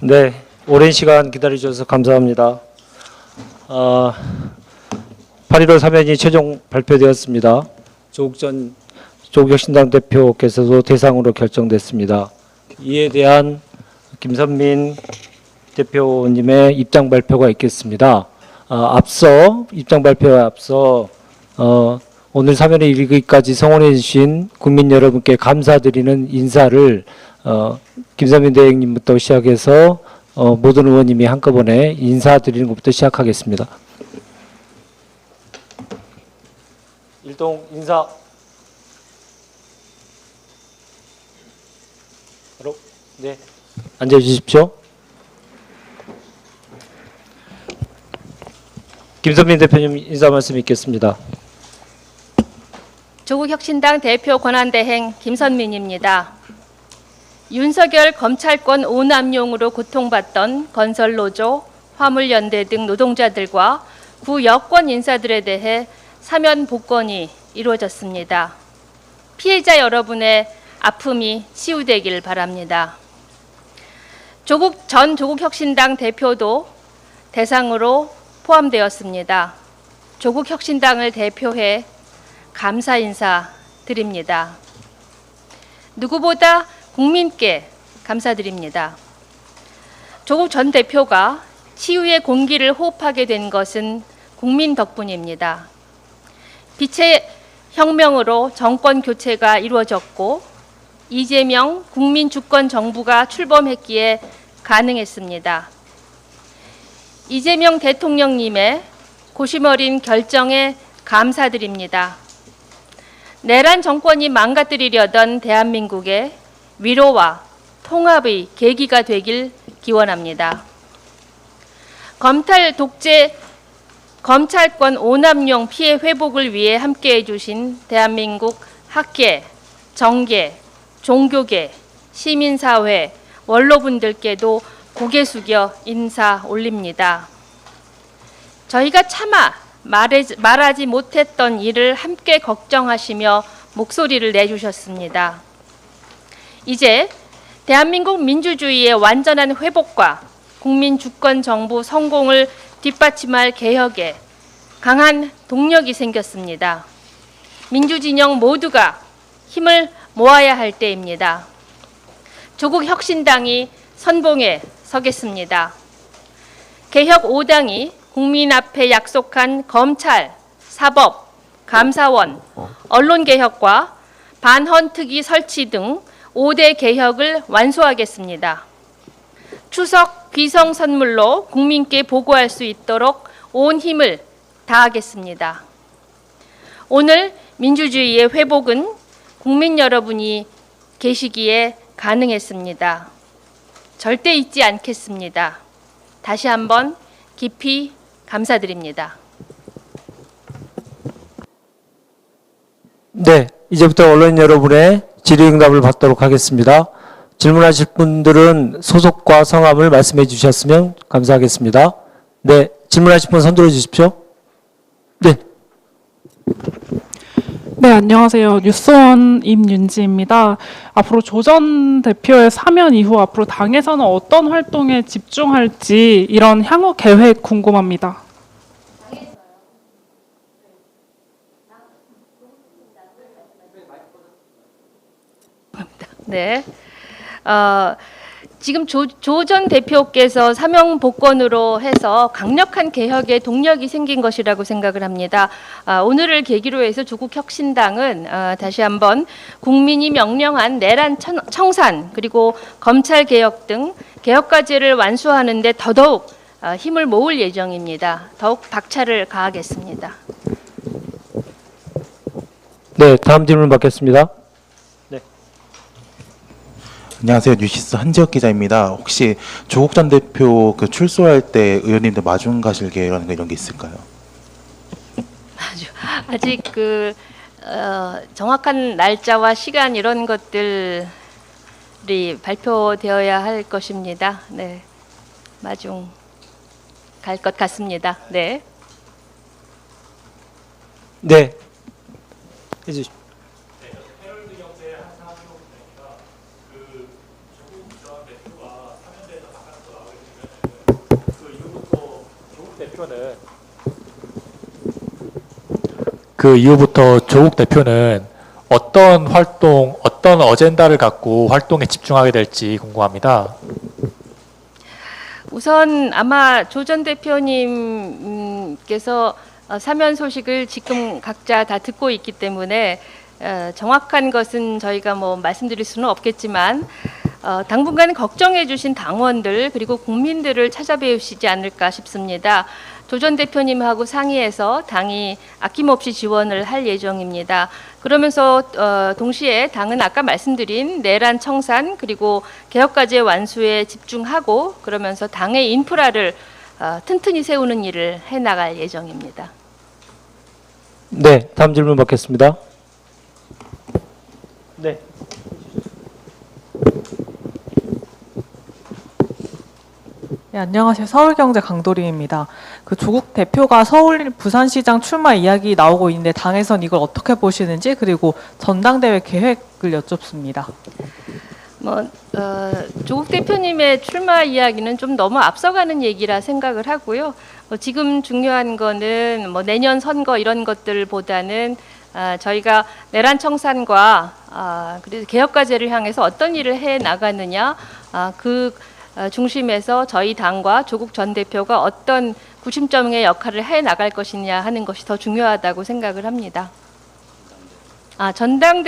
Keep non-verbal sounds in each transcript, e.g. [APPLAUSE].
네, 오랜 시간 기다려주셔서 감사합니다. 어, 8.15 사면이 최종 발표되었습니다. 조국 전 조국혁신당 대표께서도 대상으로 결정됐습니다. 이에 대한 김선민 대표님의 입장 발표가 있겠습니다. 어, 앞서 입장 발표에 앞서 어, 오늘 사면에 이르기까지 성원해 주신 국민 여러분께 감사드리는 인사를 어, 김선민 대행님부터 시작해서 어, 모든 의원님이 한꺼번에 인사드리는 것부터 시작하겠습니다. 일동 인사. 바로 네 앉아 주십시오. 김선민 대표님 인사 말씀 있겠습니다. 조국혁신당 대표 권한대행 김선민입니다. 윤석열 검찰권 오남용으로 고통받던 건설노조, 화물연대 등 노동자들과 구 여권 인사들에 대해 사면 복권이 이루어졌습니다. 피해자 여러분의 아픔이 치유되길 바랍니다. 조국 전 조국혁신당 대표도 대상으로 포함되었습니다. 조국혁신당을 대표해 감사 인사 드립니다. 누구보다 국민께 감사드립니다. 조국 전 대표가 치유의 공기를 호흡하게 된 것은 국민 덕분입니다. 빛의 혁명으로 정권 교체가 이루어졌고 이재명 국민 주권 정부가 출범했기에 가능했습니다. 이재명 대통령님의 고심 어린 결정에 감사드립니다. 내란 정권이 망가뜨리려던 대한민국의 위로와 통합의 계기가 되길 기원합니다. 검찰 독재 검찰권 오남용 피해 회복을 위해 함께해 주신 대한민국 학계, 정계, 종교계, 시민사회, 원로분들께도 고개 숙여 인사 올립니다. 저희가 차마 말하지, 못했던 일을 함께 걱정하시며 목소리를 내주셨습니다. 이제 대한민국 민주주의의 완전한 회복과 국민 주권 정부 성공을 뒷받침할 개혁에 강한 동력이 생겼습니다. 민주진영 모두가 힘을 모아야 할 때입니다. 조국 혁신당이 선봉에 서겠습니다. 개혁 5당이 국민 앞에 약속한 검찰, 사법, 감사원, 언론 개혁과 반헌특위 설치 등 5대 개혁을 완수하겠습니다. 추석 귀성 선물로 국민께 보고할 수 있도록 온 힘을 다하겠습니다. 오늘 민주주의의 회복은 국민 여러분이 계시기에 가능했습니다. 절대 잊지 않겠습니다. 다시 한번 깊이 감사드립니다. 네, 이제부터 언론 여러분의 질의응답을 받도록 하겠습니다. 질문하실 분들은 소속과 성함을 말씀해 주셨으면 감사하겠습니다. 네, 질문하실 분 손들어 주십시오. 네, 네, 안녕하세요. 뉴스원 임윤지입니다. 앞으로 조전 대표의 사면 이후 앞으로 당에서는 어떤 활동에 집중할지 이런 향후 계획 궁금합니다. 네. 어, 지금 조 전 대표께서 사명 복권으로 해서 강력한 개혁의 동력이 생긴 것이라고 생각을 합니다. 아, 오늘을 계기로 해서 조국 혁신당은 아, 다시 한번 국민이 명령한 내란 천- 청산 그리고 검찰 개혁 등 개혁 과제를 완수하는데 더더욱 아, 힘을 모을 예정입니다. 더욱 박차를 가하겠습니다. 네, 다음 질문 받겠습니다. 안녕하세요. 뉴시스 한지혁 기자입니다. 혹시 조국 전 대표 그 출소할 때 의원님들 마중 가실 계획이라는 거 이런 게 있을까요? 아주 아직 그 어, 정확한 날짜와 시간 이런 것들이 발표되어야 할 것입니다. 네, 마중 갈 것 같습니다. 네. 네, 해주십시오. 그 이후부터 조국 대표는 어떤 활동, 어떤 어젠다를 갖고 활동에 집중하게 될지 궁금합니다. 우선 아마 조 전 대표님께서 어, 사면 소식을 지금 각자 다 듣고 있기 때문에 어, 정확한 것은 저희가 뭐 말씀드릴 수는 없겠지만 어, 당분간 걱정해 주신 당원들 그리고 국민들을 찾아뵈시지 않을까 싶습니다. 조전 대표님하고 상의해서 당이 아낌없이 지원을 할 예정입니다. 그러면서 어, 동시에 당은 아까 말씀드린 내란 청산 그리고 개혁과제 완수에 집중하고 그러면서 당의 인프라를 어, 튼튼히 세우는 일을 해 나갈 예정입니다. 네, 다음 질문 받겠습니다. 네. 네, 안녕하세요. 서울경제 강도림입니다. 그 조국 대표가 서울 부산시장 출마 이야기 나오고 있는데 당에선 이걸 어떻게 보시는지 그리고 전당대회 계획을 여쭙습니다. 뭐 어, 조국 대표님의 출마 이야기는 좀 너무 앞서가는 얘기라 생각을 하고요. 뭐 지금 중요한 거는 뭐 내년 선거 이런 것들보다는 아, 저희가 내란 청산과 아, 그리고 개혁과제를 향해서 어떤 일을 해 나가느냐 아, 그 어, 중심에서 저희 당과 조국 전 대표가 어떤 구심점의 역할을 해 나갈 것이냐 하는 것이 더 중요하다고 생각을 합니다. 아, 전당대회는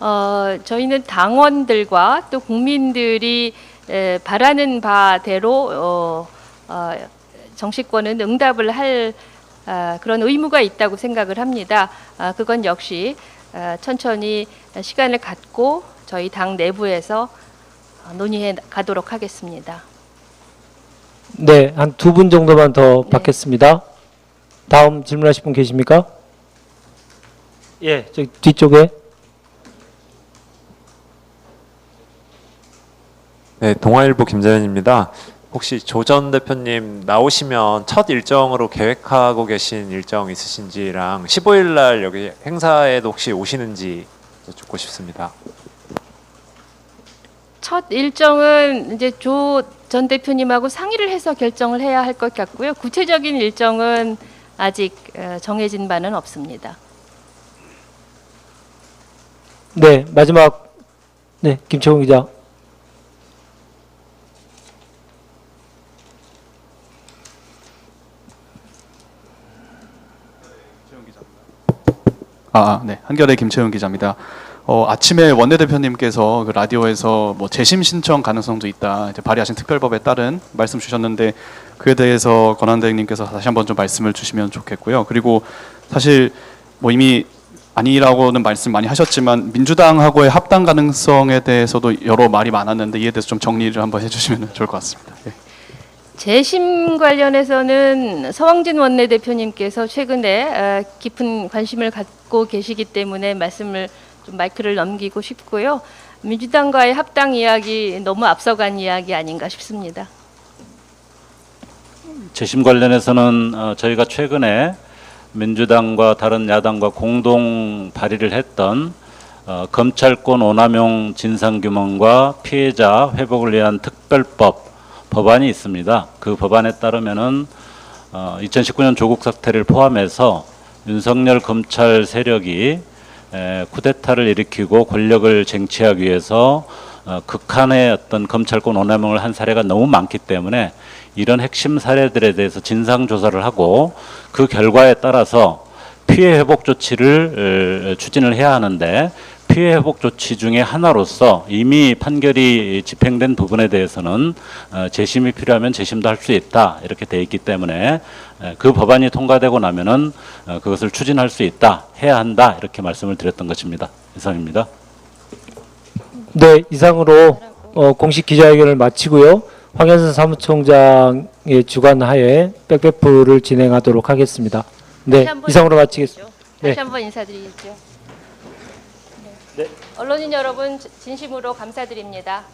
어, 저희는 당원들과 또 국민들이 에, 바라는 바대로 어, 어, 정치권은 응답을 할 아, 그런 의무가 있다고 생각을 합니다. 아, 그건 역시 아, 천천히 시간을 갖고 저희 당 내부에서 어, 논의해 가도록 하겠습니다. 네, 한 두 분 정도만 더 네. 받겠습니다. 다음 질문하실 분 계십니까? 예, 저기 뒤쪽에. 네, 동아일보 김재현입니다. 혹시 조 전 대표님 나오시면 첫 일정으로 계획하고 계신 일정 있으신지랑 15일 날 여기 행사에도 혹시 오시는지 여쭙고 싶습니다. 첫 일정은 이제 조 전 대표님하고 상의를 해서 결정을 해야 할 것 같고요. 구체적인 일정은 아직 어, 정해진 바는 없습니다. 네, 마지막 네, 김채용 기자. 아, 네. 한겨레 김채윤 기자입니다. 어, 아침에 원내대표님께서 그 라디오에서 뭐 재심 신청 가능성도 있다. 이제 발의하신 특별법에 따른 말씀 주셨는데 그에 대해서 권한대행님께서 다시 한번 좀 말씀을 주시면 좋겠고요. 그리고 사실 뭐 이미 아니라고는 말씀 많이 하셨지만 민주당하고의 합당 가능성에 대해서도 여러 말이 많았는데 이에 대해서 좀 정리를 한번 해주시면 [LAUGHS] 좋을 것 같습니다. 예. 재심 관련해서는 서왕진 원내대표님께서 최근에 어, 깊은 관심을 갖고 계시기 때문에 말씀을 좀 마이크를 넘기고 싶고요. 민주당과의 합당 이야기 너무 앞서간 이야기 아닌가 싶습니다. 재심 관련해서는 어, 저희가 최근에 민주당과 다른 야당과 공동 발의를 했던 어, 검찰권 오남용 진상규명과 피해자 회복을 위한 특별법 법안이 있습니다. 그 법안에 따르면은 어, 2019년 조국 사태를 포함해서 윤석열 검찰 세력이 에, 쿠데타를 일으키고 권력을 쟁취하기 위해서 어, 극한의 어떤 검찰권 오남용을 한 사례가 너무 많기 때문에 이런 핵심 사례들에 대해서 진상 조사를 하고 그 결과에 따라서 피해 회복 조치를 에, 추진을 해야 하는데 피해 회복 조치 중에 하나로서 이미 판결이 집행된 부분에 대해서는 어, 재심이 필요하면 재심도 할 수 있다 이렇게 돼 있기 때문에 에, 그 법안이 통과되고 나면은 어, 그것을 추진할 수 있다 해야 한다 이렇게 말씀을 드렸던 것입니다 이상입니다. 네, 이상으로 어, 공식 기자회견을 마치고요. 황현선 사무총장의 주관하에 백배프를 진행하도록 하겠습니다. 네, 이상으로 마치겠습니다. 네. 다시 한번 인사드리죠. 네. 언론인 여러분 진심으로 감사드립니다.